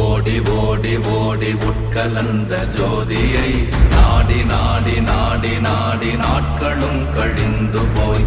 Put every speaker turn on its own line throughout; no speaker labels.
ஓடி ஓடி ஓடி உட்கலந்த ஜோதியை நாடி நாடி நாடி நாடி நாட்களும் கழிந்து போய்.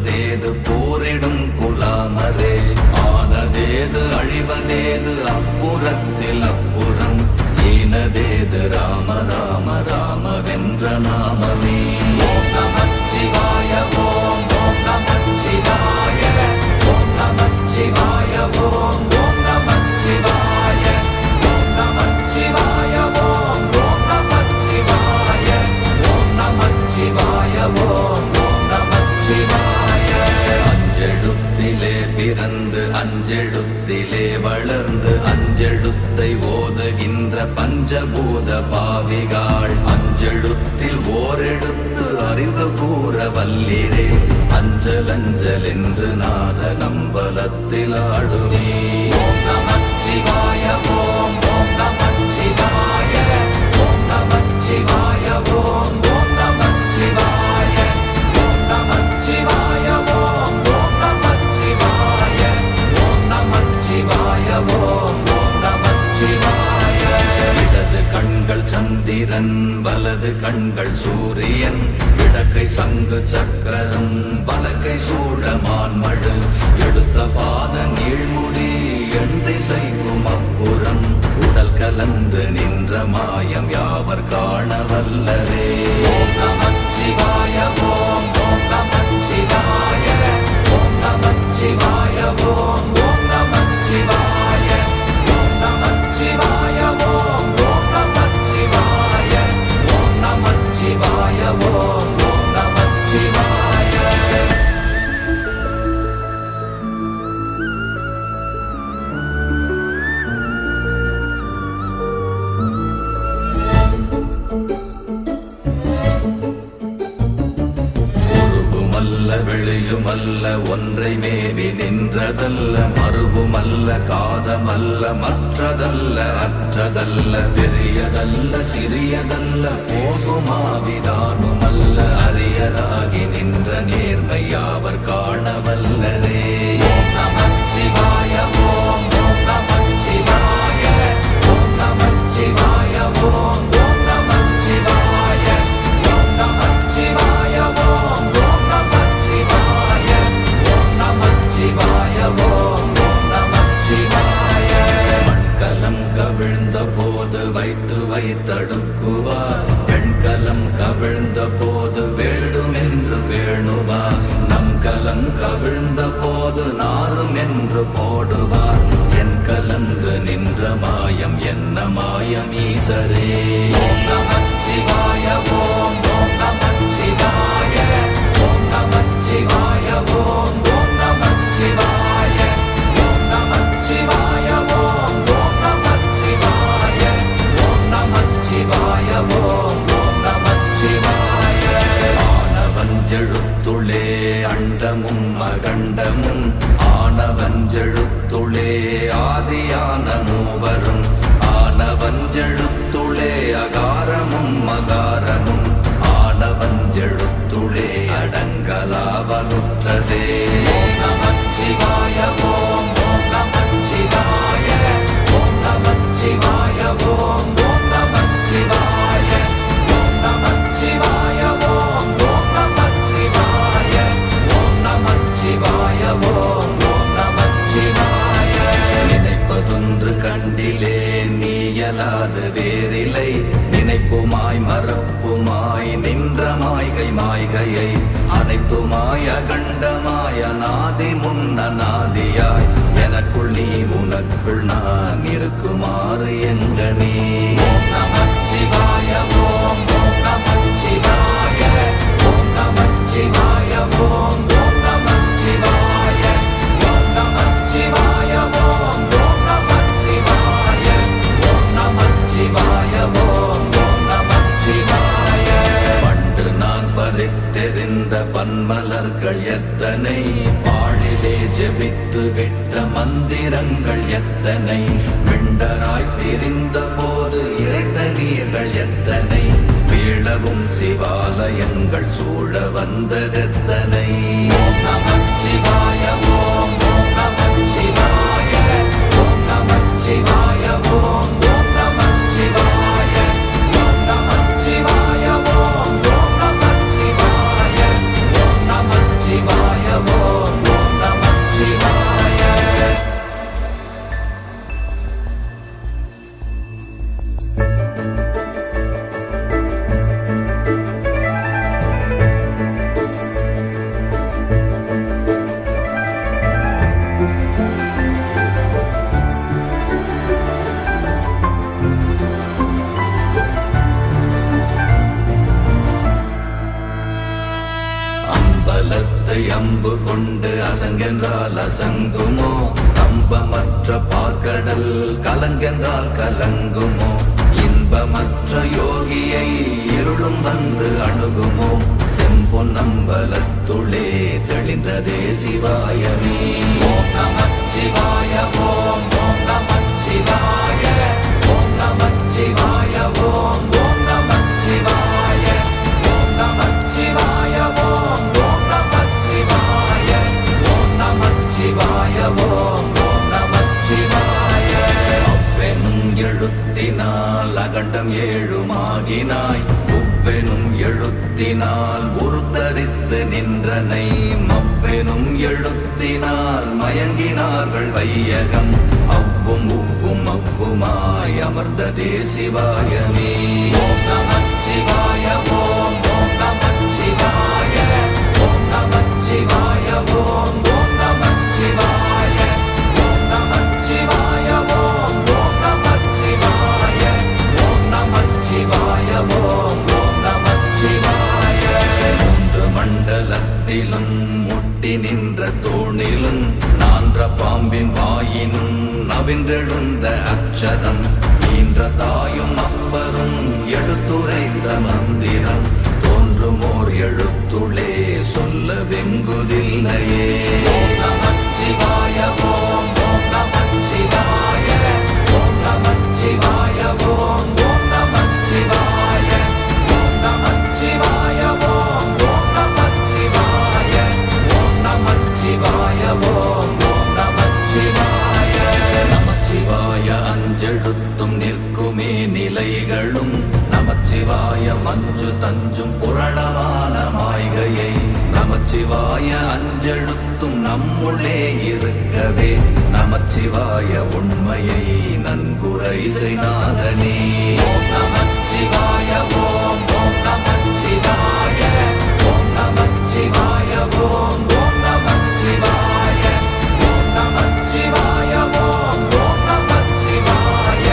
dedo. நின்ற மாயம் யாவர் காண வல்லரே? செய்யுமல்ல ஒன்றை மேவி நின்றதல்ல மறுபுமல்ல காதமல்ல மற்றதல்ல அற்றதல்ல பெரியதல்ல சிறியதல்ல போதுமாவிதானுமல்ல அரியதாகி நின்ற நேர்மையாவர் கா இருக்குமாறு பன்மலர்கள் எத்தனை? பாழிலே ஜெபித்து விட்ட மந்திரங்கள் எத்தனை? மிண்டராய் தெரிந்த போது இறைத்த நீர்கள் எத்தனை? வீழவும் சிவாலயங்கள் சூழ வந்ததெத்தனை? ஓம் என்றால் அசங்குமோ கம்பமற்ற பார்க்கடல் கலங்கென்றால் கலங்குமோ? இன்பமற்ற யோகியை இருளும் வந்து அணுகுமோ? செம்பொன் செம்பொன்னம்பலத்துளே தெளிந்ததே சிவாயமே ஓம் நமச்சிவாய ஓம் ஓம். நமச்சிவாய நமச்சிவாய அப்பெனும் எழுத்தினால் அகண்டம் ஏழுமாகினாய். உவ்வெனும் எழுத்தினால் உருத்தரித்து நின்றனை. மப்பெனும் எழுத்தினால் மயங்கினார்கள் வையகம். அவ்வும் உவ்வும் அவ்வுமாய் அமர்ந்த தேசிவாயமே ஓம் நன்குரை செய்நாதனே ஓம் நமச்சிவாய ஓம் ஓம் நமச்சிவாய ஓம் நமச்சிவாய ஓம் ஓம் நமச்சிவாய ஓம் நமச்சிவாய ஓம் ஓம் நமச்சிவாய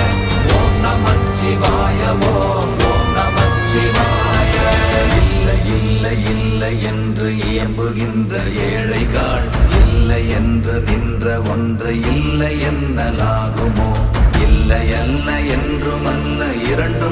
ஓம் நமச்சிவாய ஓம் ஓம் நமச்சிவாய இல்லை இல்லை இல்லை என்று இயம்புகின்ற ஏழைகாள் இல்லை என்று நின்ற ஒன்று இல்லை என்னலாகுமோ? இல்லை என்ன என்றுமல்ல இரண்டும் இரண்டு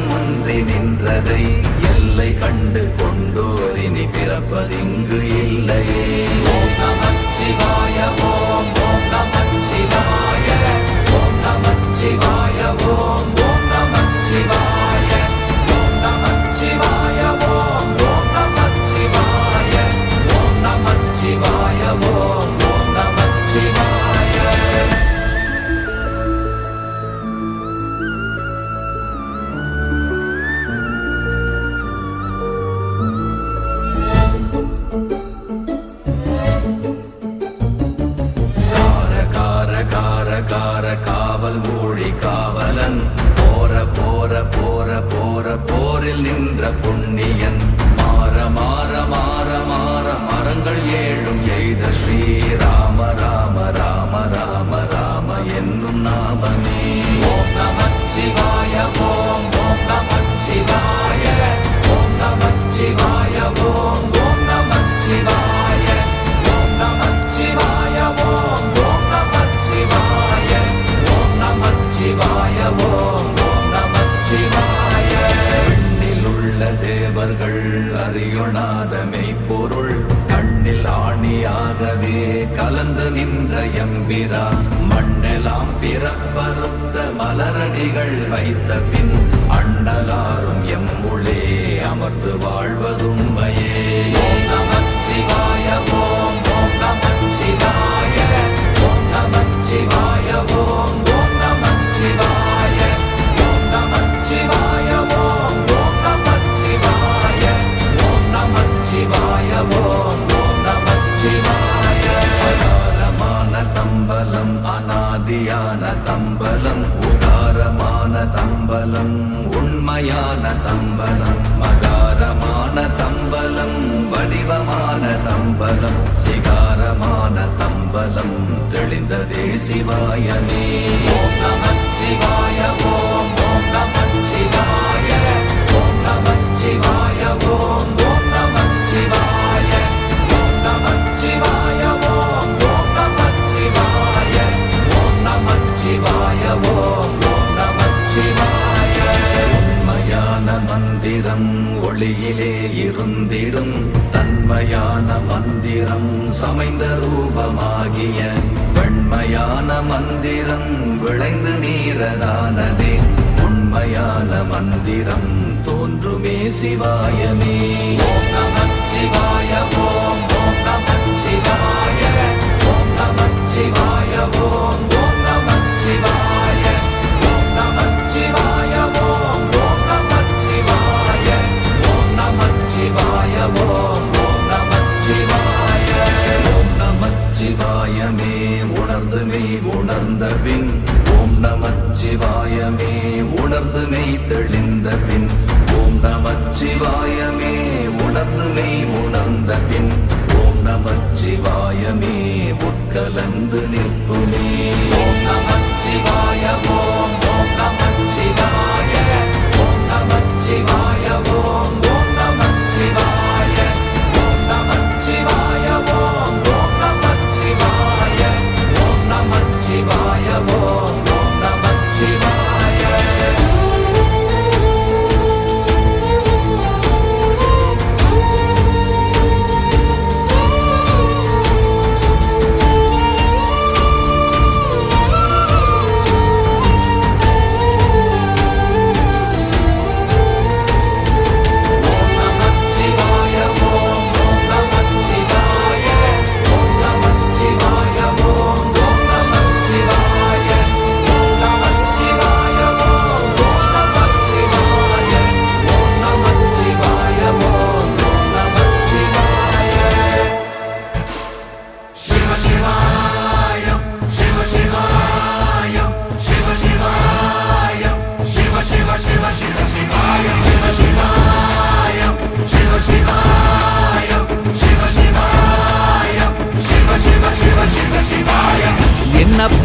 நின்ற எம்பிரா மண்ணெலாம் பிறப்பறுத்த மலரடிகள் வைத்த பின் அண்ணலாரும் எம்முளே அமர்ந்து வாழ்வதுண்மையே. சிவாயமே ஓம் நம சிவாய ஓம் ஓம் நம சிவாய. ஓம் நம சிவாய ஓம் ஓம் நம சிவாய. ஓம் நம சிவாய ஓம் ஓம் நம சிவாய. ஓம் நம சிவாய ஓம் ஓம் நம சிவாய. உண்மையான மந்திரம் ஒளியிலே இருந்திடும். தன்மையான மந்திரம் சமைந்த ரூபமாகிய உண்மையான மந்திரம் விளைந்து நீரதானதே. உண்மையான மந்திரம் தோன்றுமே சிவாயமே. சிவாய ஓம் சிவாய. ஓம் சிவாய ஓம் சிவாய. நமச்சிவாயமே உணர்ந்து மெய்த்தெளிந்த பின்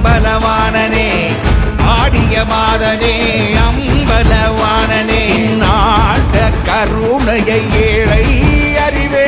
அம்பலவானனே ஆடிய மாதனே அம்பலவானனே நாட்ட கருணையை ஏழை
அறிவே.